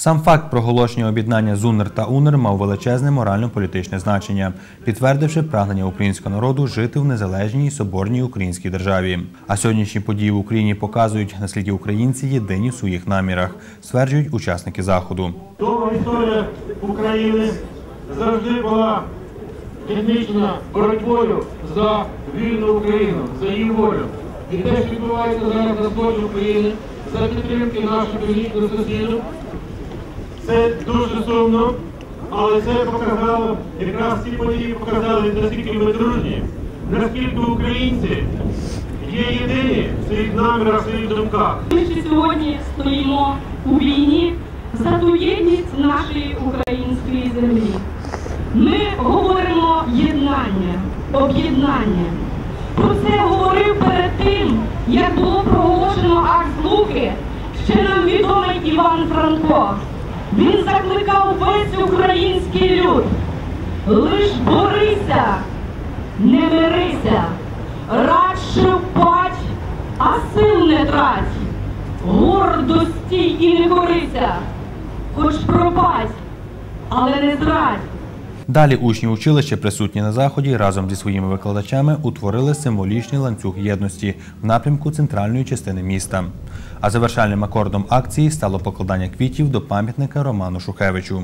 Сам факт проголошення об'єднання ЗУНР та УНР мав величезне морально-політичне значення, підтвердивши прагнення українського народу жити в незалежній соборній українській державі. А сьогоднішні події в Україні показують, наскільки українці єдині в своїх намірах, стверджують учасники заходу. Довга історія України завжди була відмічена боротьбою за вільну Україну, за її волю. І те, що відбувається зараз на сході України, за підтримки наших північних сусідів, це дуже сумно, але це показало, якраз ці події показали, наскільки ми дружні, наскільки українці є єдині в своїх намірах, в своїх думках. Ми ще сьогодні стоїмо у війні за ту єдність нашої української землі. Ми говоримо єднання, об'єднання. Про це говорив перед тим, як було проголошено акт Луки, ще нам відомий Іван Франко. Він закликав весь український люд. Лиш борися, не мирися, радше впать, а сил не трать, гордості і не корися, хоч пропасть, але не зрадь. Далі учні училища, присутні на заході, разом зі своїми викладачами утворили символічний ланцюг єдності в напрямку центральної частини міста. А завершальним акордом акції стало покладання квітів до пам'ятника Роману Шухевичу.